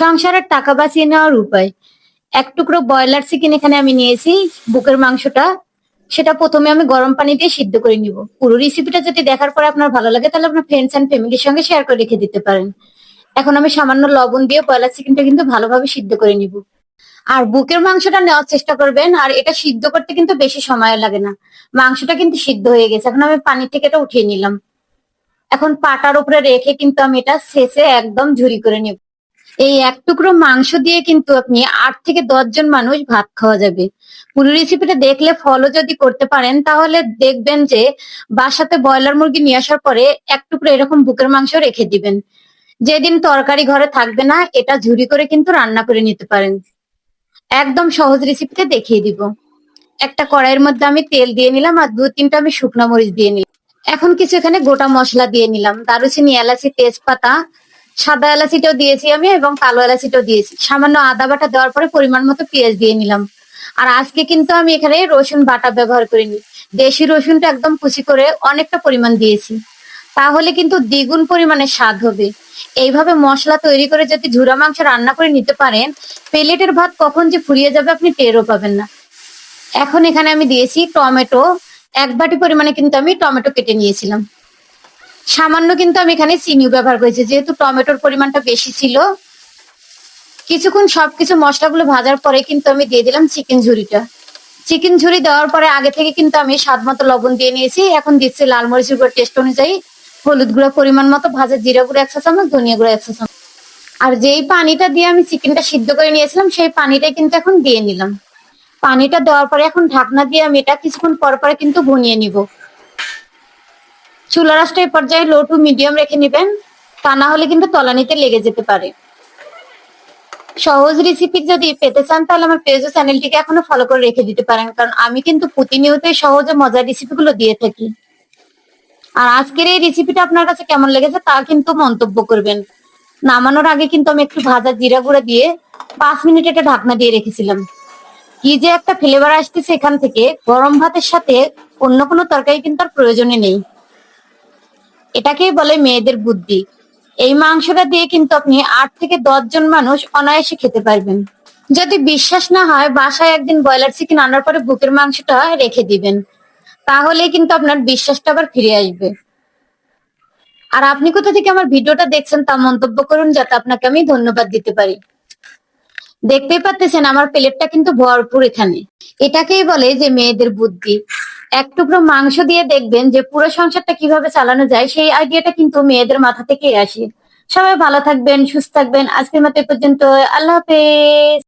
সংসারের টাকা বাঁচিয়ে নেওয়ার উপায়। এক টুকরো ব্রয়লার চিকেন এখানে আমি নিয়েছি, বুকের মাংসটা। সেটা প্রথমে আমি গরম পানি দিয়ে সিদ্ধ করে নিব। পুরো রেসিপিটা যদি দেখার পরে আপনার ভালো লাগে, তাহলে আপনার ফ্রেন্ডস অ্যান্ড ফ্যামিলির সঙ্গে শেয়ার করে রেখে দিতে পারেন। এখন আমি সামান্য লবণ দিয়ে ব্রয়লার চিকেনটা কিন্তু ভালোভাবে সিদ্ধ করে নিব। আর বুকের মাংসটা নেওয়ার চেষ্টা করবেন, আর এটা সিদ্ধ করতে কিন্তু বেশি সময় লাগে না। মাংসটা কিন্তু সিদ্ধ হয়ে গেছে, এখন আমি পানি থেকে এটা উঠিয়ে নিলাম। এখন পাটার উপরে রেখে কিন্তু আমি এটা শেষে একদম ঝুরি করে নেব। এই এক টুকরো মাংস দিয়ে কিন্তু আপনি আট থেকে দশ জন মানুষ ভাত খাওয়া যাবে। পুরো রেসিপিটা দেখলে ফলো যদি করতে পারেন, তাহলে দেখবেন যে বাসাতে ব্রয়লার মুরগি নিয়ে আসার পরে এক টুকরো এরকম বুকের মাংস রেখে দিবেন। যেদিন তরকারি ঘরে থাকবে না, এটা ঝুরি করে কিন্তু রান্না করে নিতে পারেন। একদম সহজ রেসিপিতে দেখিয়ে দিব। একটা কড়াইয়ের মধ্যে আমি তেল দিয়ে নিলাম আর দু তিনটা আমি শুকনো মরিচ দিয়ে নিলাম। এখন কিছু এখানে গোটা মশলা দিয়ে নিলাম। দারুচিনি, এলাচি, তেজপাতা সাদা এলাচিটাও দিয়েছি আমি এবং কালো এলাচিটাও দিয়েছি। সামান্য আদা বাটা দেওয়ার পরে পরিমাণ মতো পেঁয়াজ দিয়ে নিলাম। আর আজকে কিন্তু আমি এখানে রসুন বাটা ব্যবহার করিনি। দেশি রসুনটা একদম কুচি করে অনেকটা পরিমাণ দিয়েছি। তাহলে কিন্তু দ্বিগুণ পরিমাণে স্বাদ হবে। এইভাবে মশলা তৈরি করে যদি ঝুরা মাংস রান্না করে নিতে পারেন, প্লেটের ভাত কখন যে ফুরিয়ে যাবে আপনি টেরও পাবেন না। এখন এখানে আমি দিয়েছি টমেটো। এক বাটি পরিমাণে কিন্তু আমি টমেটো কেটে নিয়েছিলাম। সামান্য কিন্তু আমি এখানে চিনিও ব্যবহার করেছি, যেহেতু টমেটোর পরিমাণটা বেশি ছিল। কিছুক্ষণ সবকিছু মশলাগুলো ভাজার পরে কিন্তু আমি দিয়ে দিলাম চিকেন ঝুরিটা। চিকেন ঝুরি দেওয়ার পরে আগে থেকে কিন্তু আমি স্বাদ মতো লবণ দিয়ে নিয়েছি। এখন দিচ্ছি লাল মরিচের গুঁড়ো টেস্ট অনুযায়ী হলুদ গুঁড়ো পরিমাণ মতো, ভাজা জিরা গুঁড়ো একশো চামচ, ধনিয়া গুঁড়ো একশো চামচ। আর যেই পানিটা দিয়ে আমি চিকেনটা সিদ্ধ করে নিয়েছিলাম, সেই পানিটা কিন্তু এখন দিয়ে নিলাম। পানিটা দেওয়ার পরে এখন ঢাকনা দিয়ে আমি এটা কিছুক্ষণ পর পরে কিন্তু ভুনিয়ে নিব। চুলা রাসটা এই পর্যায়ে লো টু মিডিয়াম রেখে নেবেন, তা না হলে কিন্তু তলানিতে লেগে যেতে পারে। সহজ রেসিপি যদি পেতে চান, তাহলে আমার পেজ ও চ্যানেলটিকে এখনও ফলো করে রেখে দিতে পারেন, কারণ আমি কিন্তু প্রতিনিয়তই সহজে মজার রেসিপিগুলো দিয়ে থাকি। আর আজকের এই রেসিপিটা আপনার কাছে কেমন লেগেছে, তা কিন্তু মন্তব্য করবেন। নামানোর আগে কিন্তু আমি একটু ভাজা জিরা গুঁড়া দিয়ে পাঁচ মিনিট এটা ঢাকনা দিয়ে রেখেছিলাম। কি যে একটা ফ্লেভার আসতেছে এখান থেকে, গরম ভাতের সাথে অন্য কোনো তরকারি কিন্তু আর প্রয়োজনে নেই। এটাকেই বলে মেয়েদের বুদ্ধি। এই মাংসটা দিয়ে কিন্তু আপনি আট থেকে দশ জন মানুষ অনায়াসে খেতে পারবেন। যদি বিশ্বাস না হয়, বাসায় একদিন ব্রয়লার চিকেন আনার পরে বুকের মাংসটা রেখে দিবেন। তাহলে কিন্তু আপনার বিশ্বাসটা আবার ফিরে আসবে। আর আপনি কোথা থেকে আমার ভিডিওটা দেখছেন তা মন্তব্য করুন, যাতে আপনাকে আমি ধন্যবাদ দিতে পারি। দেখতেই পাচ্ছেন, আমার প্লেটটা কিন্তু ভরপুর এখানে। এটাকেই বলে যে মেয়েদের বুদ্ধি। এক টুকরো মাংস দিয়ে দেখবেন যে পুরো সংসারটা কীভাবে চালানো যায়, সেই আইডিয়াটা কিন্তু মেয়েদের মাথা থেকেই আসে। সবাই ভালো থাকবেন, সুস্থ থাকবেন। আজকের মতো পর্যন্ত। আল্লাহ হাফেজ।